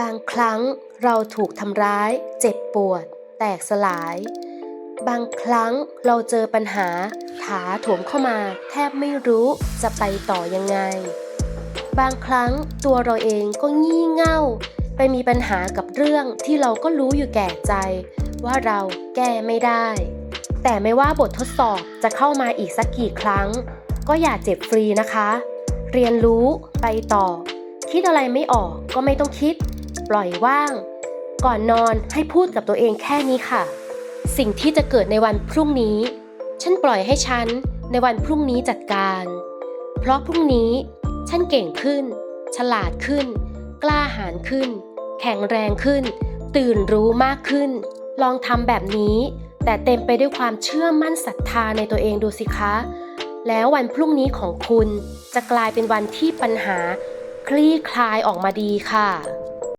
บางครั้งเราถูกทำร้าย เจ็บปวด แตกสลาย บางครั้งเราเจอปัญหา ถาโถมเข้ามา แทบไม่รู้จะไปต่อยังไง บางครั้งตัวเราเองก็งี่เง่า ไปมีปัญหากับเรื่องที่เราก็รู้อยู่แก่ใจ ว่าเราแก้ไม่ได้ แต่ไม่ว่าบททดสอบจะเข้ามาอีกสักกี่ครั้ง ก็อย่าเจ็บฟรีนะคะ เรียนรู้ไปต่อคิดอะไรไม่ออกก็ไม่ต้องคิด ปล่อยว่าง ก่อนนอนให้พูดกับตัวเองแค่นี้ค่ะ สิ่งที่จะเกิดในวันพรุ่งนี้ ฉันปล่อยให้ฉันในวันพรุ่งนี้จัดการ เพราะพรุ่งนี้ฉันเก่งขึ้น ฉลาดขึ้น กล้าหาญขึ้น แข็งแรงขึ้น ตื่นรู้มากขึ้น ลองทำแบบนี้ แต่เต็มไปด้วยความเชื่อมั่นศรัทธาในตัวเองดูสิคะ แล้ววันพรุ่งนี้ของคุณจะกลายเป็นวันที่ปัญหาคลี่คลายออกมาดีค่ะ